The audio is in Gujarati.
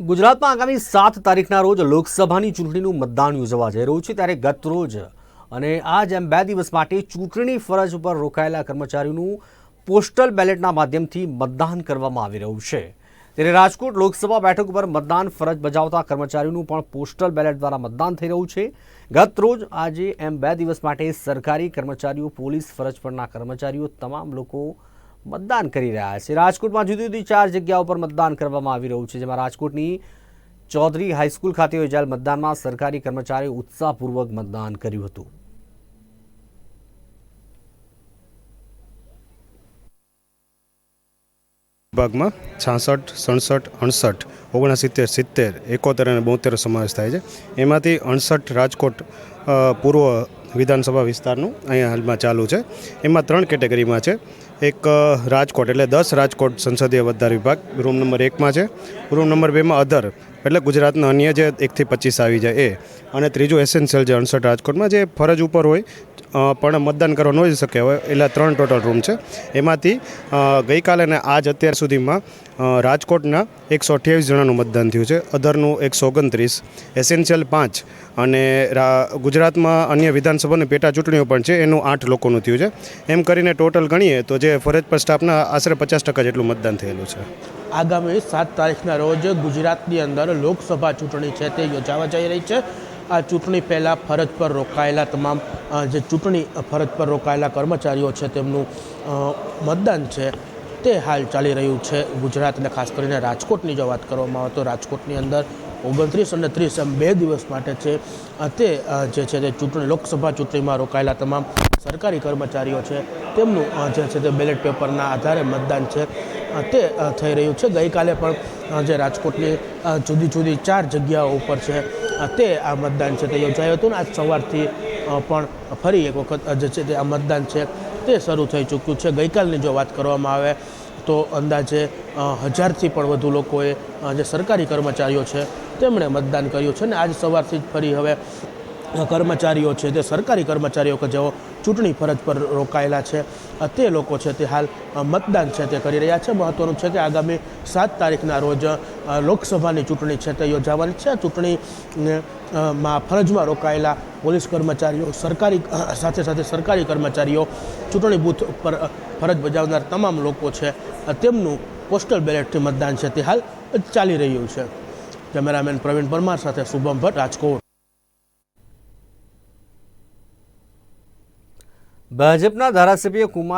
ગુજરાતમાં આગામી સાત તારીખના રોજ લોકસભાની ચૂંટણીનું મતદાન યોજવા જઈ રહ્યું છે. ત્યારે ગત રોજ અને આજ એમ બે દિવસ માટે ચૂંટણી ફરજ ઉપર રોકાયેલા કર્મચારીઓનું પોસ્ટલ બેલેટના માધ્યમથી મતદાન કરવામાં આવી રહ્યું છે. ત્યારે રાજકોટ લોકસભા બેઠક ઉપર મતદાન ફરજ બજાવતા કર્મચારીઓનું પણ પોસ્ટલ બેલેટ દ્વારા મતદાન થઈ રહ્યું છે. ગત રોજ આજે એમ બે દિવસ માટે સરકારી કર્મચારીઓ, પોલીસ ફરજ પરના કર્મચારીઓ, તમામ લોકો મતદાન કરી રહ્યા છે. રાજકોટમાં જુદી જુદી ચાર જગ્યાઓ પર મતદાન કરવામાં આવી રહ્યું છે, જેમાં રાજકોટની ચૌધરી હાઈસ્કૂલ ખાતે યોજાયેલ મતદાનમાં સરકારી કર્મચારીઓ ઉત્સાહપૂર્વક મતદાન કર્યું હતું. વિભાગમાં છાસઠ, સડસઠ, અડસઠ, ઓગણસિત્તેર, સિત્તેર, એકોતેર અને બોતેર સમાવેશ થાય છે. એમાંથી અડસઠ રાજકોટ પૂર્વ વિધાનસભા વિસ્તારનું અહીંયા હાલમાં ચાલુ છે. એમાં ત્રણ કેટેગરીમાં છે. એક રાજકોટ, એટલે દસ રાજકોટ સંસદીય મતદાર વિભાગ, રૂમ નંબર એકમાં છે. રૂમ નંબર બેમાં અધર, એટલે ગુજરાતના અન્ય જે એકથી પચીસ આવી જાય એ. અને ત્રીજું એસેન્શિયલ છે અડસઠ રાજકોટમાં જે ફરજ ઉપર હોય પણ મતદાન કરવા ન જઈ શકે. હોય એટલે ત્રણ ટોટલ રૂમ છે. એમાંથી ગઈકાલે અને આજ અત્યાર સુધીમાં રાજકોટના એકસો અઠ્યાવીસ જણાનું મતદાન થયું છે. અધરનું એકસો ઓગણત્રીસ, એસેન્શિયલ પાંચ અને ગુજરાતમાં અન્ય વિધાનસભાની પેટા ચૂંટણીઓ પણ છે. એનું આઠ લોકોનું થયું છે. એમ કરીને ટોટલ ગણીએ તો જે ફરજ પર સ્ટાફના આશરે પચાસ ટકા જેટલું મતદાન થયેલું છે. આગામી સાત તારીખના રોજ ગુજરાતની અંદર લોકસભા ચૂંટણી છે તે યોજાવા જઈ રહી છે. આ ચૂંટણી પહેલાં ફરજ પર રોકાયેલા તમામ જે ચૂંટણી ફરજ પર રોકાયેલા કર્મચારીઓ છે, તેમનું મતદાન છે, તે હાલ ચાલી રહ્યું છે. ગુજરાત અને ખાસ કરીને રાજકોટની જો વાત કરવામાં આવે તો રાજકોટની અંદર ઓગણત્રીસ અને ત્રીસ એમ બે દિવસ માટે છે. તે જે છે તે ચૂંટણી, લોકસભા ચૂંટણીમાં રોકાયેલા તમામ સરકારી કર્મચારીઓ છે, તેમનું જે છે તે બેલેટ પેપરના આધારે મતદાન છે. તે થઈ રહ્યું છે. ગઈકાલે પણ જે રાજકોટની જુદી જુદી ચાર જગ્યાઓ ઉપર છે તે આ મતદાન છે, તે યોજાયું હતું ને આજ સવારથી પણ ફરી એક વખત જે છે તે આ મતદાન છે, તે શરૂ થઈ ચૂક્યું છે. ગઈકાલની જો વાત કરવામાં આવે તો અંદાજે હજારથી પણ વધુ લોકોએ જે સરકારી કર્મચારીઓ છે, તેમણે મતદાન કર્યું છે ને આજ સવારથી જ ફરી હવે કર્મચારીઓ છે તે સરકારી કર્મચારીઓ કે જેઓ ચૂંટણી ફરજ પર રોકાયેલા છે તે લોકો છે, તે હાલ મતદાન છે, તે કરી રહ્યા છે. મહત્વનું છે કે આગામી સાત તારીખના રોજ લોકસભાની ચૂંટણી છે, તે યોજાવાની છે. ચૂંટણી માં ફરજમાં રોકાયેલા પોલીસ કર્મચારીઓ, સરકારી સાથે સાથે સરકારી કર્મચારીઓ ચૂંટણી બૂથ પર ફરજ બજાવનાર તમામ લોકો છે તેમનું પોસ્ટલ બેલેટથી મતદાન છે, તે હાલ ચાલી રહ્યું છે. કેમેરામેન પ્રવીણ પરમાર સાથે શુભમ ભટ્ટ, રાજકોટ. ભાજપના ધારાસભ્ય કુમાર